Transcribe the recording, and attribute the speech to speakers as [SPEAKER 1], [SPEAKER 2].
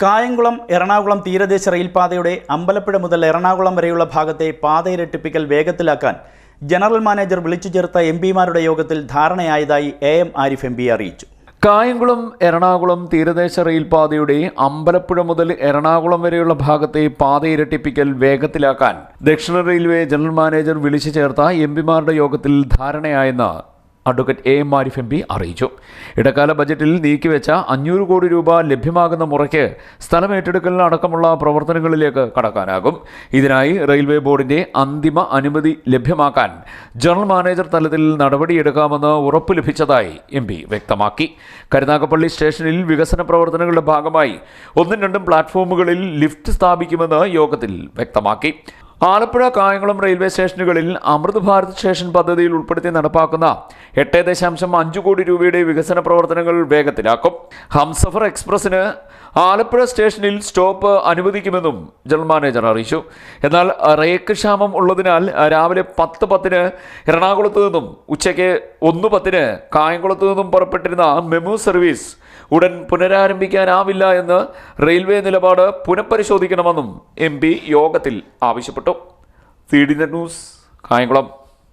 [SPEAKER 1] കായംകുളം എറണാകുളം തീരദേശ റെയിൽപാതയുടെ അമ്പലപ്പുഴ മുതൽ എറണാകുളം വരെയുള്ള ഭാഗത്തെ പാതയിരട്ടിപ്പിക്കൽ വേഗത്തിലാക്കാൻ ജനറൽ മാനേജർ വിളിച്ചു ചേർത്ത എം പിമാരുടെ യോഗത്തിൽ ധാരണയായതായി A M Arif M P അറിയിച്ചു.
[SPEAKER 2] കായംകുളം എറണാകുളം തീരദേശ റെയിൽപാതയുടെ അമ്പലപ്പുഴ മുതൽ എറണാകുളം വരെയുള്ള ഭാഗത്തെ പാതയിരട്ടിപ്പിക്കൽ വേഗത്തിലാക്കാൻ ദക്ഷിണ റെയിൽവേ ജനറൽ മാനേജർ വിളിച്ചു ചേർത്ത എം പിമാരുടെ യോഗത്തിൽ ധാരണയായെന്ന് advocate A M Arif M P അറിയിച്ചു. ഇടക്കാല ബജറ്റിൽ നീക്കിവെച്ച അഞ്ഞൂറ് കോടി രൂപ ലഭ്യമാകുന്ന മുറയ്ക്ക് സ്ഥലം ഏറ്റെടുക്കലിനടക്കമുള്ള പ്രവർത്തനങ്ങളിലേക്ക് കടക്കാനാകും. ഇതിനായി റെയിൽവേ ബോർഡിന്റെ അന്തിമ അനുമതി ലഭ്യമാക്കാൻ ജനറൽ മാനേജർ തലത്തിൽ നടപടിയെടുക്കാമെന്ന് ഉറപ്പ് ലഭിച്ചതായി എം പി വ്യക്തമാക്കി. കരുനാഗപ്പള്ളി സ്റ്റേഷനിൽ വികസന പ്രവർത്തനങ്ങളുടെ ഭാഗമായി ഒന്നും രണ്ടും പ്ലാറ്റ്ഫോമുകളിൽ ലിഫ്റ്റ് സ്ഥാപിക്കുമെന്ന് യോഗത്തിൽ വ്യക്തമാക്കി. ആലപ്പുഴ കായംകുളം റെയിൽവേ സ്റ്റേഷനുകളിൽ അമൃത് ഭാരത് സ്റ്റേഷൻ പദ്ധതിയിൽ ഉൾപ്പെടുത്തി നടപ്പാക്കുന്ന എട്ട് ദശാംശം അഞ്ച് കോടി രൂപയുടെ വികസന പ്രവർത്തനങ്ങൾ വേഗത്തിലാക്കും. ഹംസഫർ എക്സ്പ്രസിന് ആലപ്പുഴ സ്റ്റേഷനിൽ സ്റ്റോപ്പ് അനുവദിക്കുമെന്നും ജനറൽ മാനേജർ അറിയിച്ചു. എന്നാൽ റേക്ക് ക്ഷാമം ഉള്ളതിനാൽ രാവിലെ പത്ത് പത്തിന് എറണാകുളത്ത് നിന്നും ഉച്ചയ്ക്ക് ഒന്ന് പത്തിന് കായംകുളത്ത് നിന്നും പുറപ്പെട്ടിരുന്ന മെമു സർവീസ് ഉടൻ പുനരാരംഭിക്കാനാവില്ല എന്ന് റെയിൽവേ നിലപാട് പുനഃപരിശോധിക്കണമെന്നും എം യോഗത്തിൽ ആവശ്യപ്പെട്ടു. C D news Kayamkulam.